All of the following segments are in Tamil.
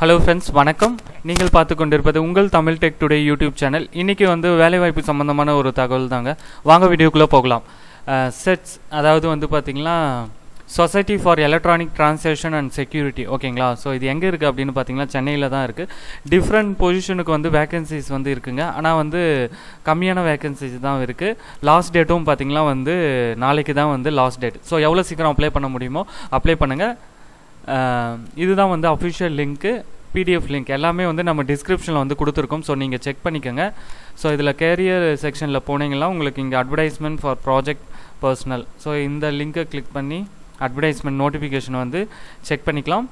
ஹலோ ஃப்ரெண்ட்ஸ் வணக்கம். நீங்கள் பார்த்து கொண்டிருப்பது உங்கள் Tamil tech today YouTube channel இன்றைக்கி வந்து வேலைவாய்ப்பு சம்மந்தமான ஒரு தகவல் தாங்க வாங்க வீடியோக்குள்ளே போகலாம். செட்ஸ் அதாவது வந்து பார்த்திங்கன்னா society for electronic transaction and security ஓகேங்களா? ஸோ இது எங்கே இருக்குது அப்படின்னு பார்த்தீங்கன்னா சென்னையில் தான் இருக்குது டிஃப்ரெண்ட் பொசிஷனுக்கு வந்து வேகன்சிஸ் வந்து இருக்குங்க. ஆனால் வந்து கம்மியான வேகன்சிஸ் தான் இருக்குது லாஸ்ட் டேட்டும் பார்த்தீங்கன்னா வந்து நாளைக்கு தான் வந்து லாஸ்ட் டேட் ஸோ எவ்வளோ சீக்கிரம் அப்ளை பண்ண முடியுமோ அப்ளை பண்ணுங்கள் இதுதான் வந்து அஃபிஷியல் லிங்க்கு பிடிஎஃப் லிங்க் எல்லாமே வந்து நம்ம டிஸ்கிரிப்ஷனில் வந்து கொடுத்துருக்கோம். ஸோ நீங்கள் செக் பண்ணிக்கோங்க. ஸோ இதில் கேரியர் செக்ஷனில் போனீங்கன்னா உங்களுக்கு இங்கே advertisement for project personnel so இந்த லிங்க்கை கிளிக் பண்ணி அட்வர்டைஸ்மெண்ட் நோட்டிஃபிகேஷன் வந்து செக் பண்ணிக்கலாம்.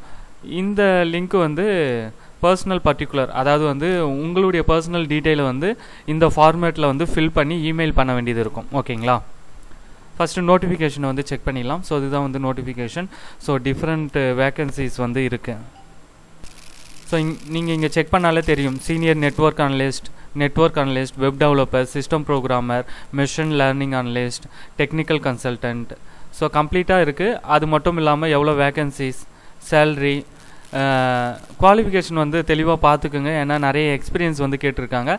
இந்த லிங்க் வந்து பர்சனல் பர்டிகுலர் அதாவது வந்து உங்களுடைய பர்சனல் டீட்டெயிலை வந்து இந்த ஃபார்மேட்டில் வந்து ஃபில் பண்ணி இமெயில் பண்ண வேண்டியது இருக்கும். ஓகேங்களா ஃபஸ்ட்டு நோட்டிஃபிகேஷனை வந்து செக் பண்ணிடலாம். ஸோ இதுதான் வந்து நோட்டிஃபிகேஷன் ஸோ டிஃப்ரெண்ட் வேக்கன்சிஸ் வந்து இருக்குது ஸோ இங் நீங்கள் இங்கே செக் பண்ணாலே தெரியும். Senior network analyst network analyst web developer system programmer machine learning analyst technical consultant so கம்ப்ளீட்டாக இருக்குது அது மட்டும் இல்லாமல் எவ்வளோ வேக்கன்சிஸ் சேல்ரி குவாலிஃபிகேஷன் வந்து தெளிவாக பார்த்துக்குங்க. ஏன்னா நிறைய எக்ஸ்பீரியன்ஸ் வந்து கேட்டிருக்காங்க.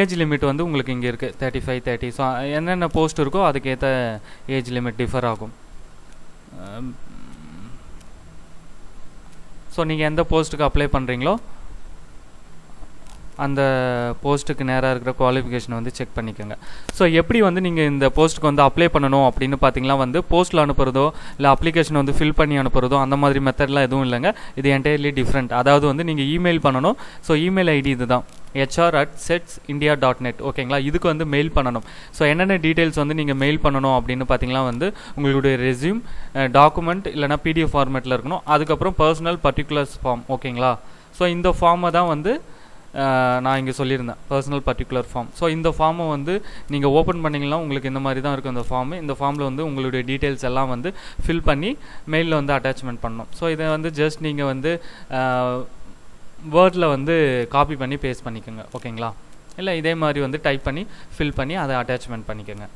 ஏஜ் லிமிட் வந்து உங்களுக்கு இங்கே இருக்குது தேர்ட்டி ஃபைவ் தேர்ட்டி ஸோ என்னென்ன போஸ்ட் இருக்கோ அதுக்கேற்ற ஏஜ் லிமிட் டிஃபர் ஆகும். ஸோ நீங்கள் எந்த போஸ்ட்டுக்கு அப்ளை பண்ணுறீங்களோ அந்த போஸ்ட்டுக்கு நேராக இருக்கிற குவாலிஃபிகேஷனை வந்து செக் பண்ணிக்கோங்க. ஸோ எப்படி வந்து நீங்கள் இந்த போஸ்ட்டுக்கு வந்து அப்ளை பண்ணணும் அப்படின்னு பார்த்தீங்கன்னா வந்து போஸ்ட்டில் அனுப்புறதோ இல்லை அப்ளிகேஷன் வந்து ஃபில் பண்ணி அனுப்புறதோ அந்த மாதிரி மெத்தட்லாம் எதுவும் இல்லைங்க. இது என்டையர்லி டிஃப்ரெண்ட் அதாவது வந்து நீங்கள் இமெயில் பண்ணணும். ஸோ இமெயில் ஐடி இது தான் HR at SETS India dot net ஓகேங்களா இதுக்கு வந்து மெயில் பண்ணணும். ஸோ என்னென்ன டீட்டெயில்ஸ் வந்து நீங்கள் மெயில் பண்ணணும் அப்படின்னு பார்த்தீங்கன்னா வந்து உங்களுடைய ரெஸ்யூம் டாக்குமெண்ட் இல்லைனா பிடிஎஃப் ஃபார்மேட்டில் இருக்கணும். அதுக்கப்புறம் பர்சனல் பர்டிகுலர்ஸ் ஃபார்ம் ஓகேங்களா ஸோ இந்த ஃபார்மை தான் வந்து நான் இங்கே சொல்லியிருந்தேன் பர்சனல் பர்டிகுலர் ஃபார்ம் ஸோ இந்த ஃபார்மை வந்து நீங்கள் ஓப்பன் பண்ணிங்கன்னா உங்களுக்கு இந்த மாதிரி தான் இருக்கும் இந்த ஃபார்மு இந்த ஃபார்மில் வந்து உங்களுடைய டீட்டெயில்ஸ் எல்லாம் வந்து ஃபில் பண்ணி மெயிலில் வந்து அட்டாச்மெண்ட் பண்ணணும். ஸோ இதை வந்து ஜஸ்ட் நீங்கள் வந்து வேர்டில் வந்து காப்பி பண்ணி பேஸ்ட் பண்ணிக்கோங்க. ஓகேங்களா இல்லை இதே மாதிரி வந்து டைப் பண்ணி ஃபில் பண்ணி அதை அட்டாச்மெண்ட் பண்ணிக்கோங்க.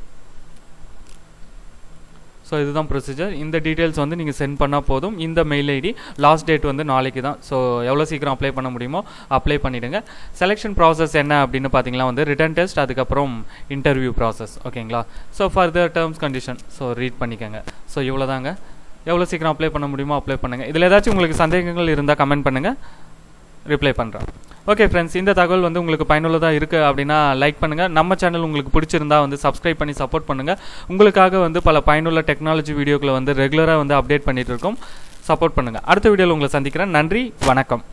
ஸோ இதுதான் ப்ரொசீஜர் இந்த டீட்டெயில்ஸ் வந்து நீங்கள் சென்ட் பண்ணால் போதும். இந்த மெயில் ஐடி லாஸ்ட் டேட் வந்து நாளைக்கு தான். ஸோ எவ்வளோ சீக்கிரம் அப்ளை பண்ண முடியுமோ அப்ளை பண்ணிவிடுங்க செலெக்ஷன் ப்ராசஸ் என்ன அப்படின்னு பார்த்தீங்கன்னா வந்து ரிட்டன் டெஸ்ட் அதுக்கப்புறம் இன்டர்வியூ ப்ராசஸ் ஓகேங்களா so further terms condition so read பண்ணிக்கோங்க. ஸோ இவ்வளோ தாங்க எவ்வளோ சீக்கிரம் அப்ளை பண்ண முடியுமோ அப்ளை பண்ணுங்கள் இதில் ஏதாச்சும் உங்களுக்கு சந்தேகங்கள் இருந்தால் கமெண்ட் பண்ணுங்கள் ரிப்ளை பண்ணுறேன் ஓகே ஃப்ரெண்ட்ஸ் இந்த தகவல் வந்து உங்களுக்கு பயனுள்ளதாக இருக்குது அப்படின்னா லைக் பண்ணுங்கள் நம்ம சேனல் உங்களுக்கு பிடிச்சிருந்தா வந்து சப்ஸ்கிரைப் பண்ணி சப்போர்ட் பண்ணுங்கள் உங்களுக்காக வந்து பல பயனுள்ள டெக்னாலஜி வீடியோக்களை வந்து ரெகுலராக வந்து அப்டேட் பண்ணிகிட்டு இருக்கோம். சப்போர்ட் பண்ணுங்கள் அடுத்த வீடியோவில் உங்களை சந்திக்கிறேன். நன்றி வணக்கம்.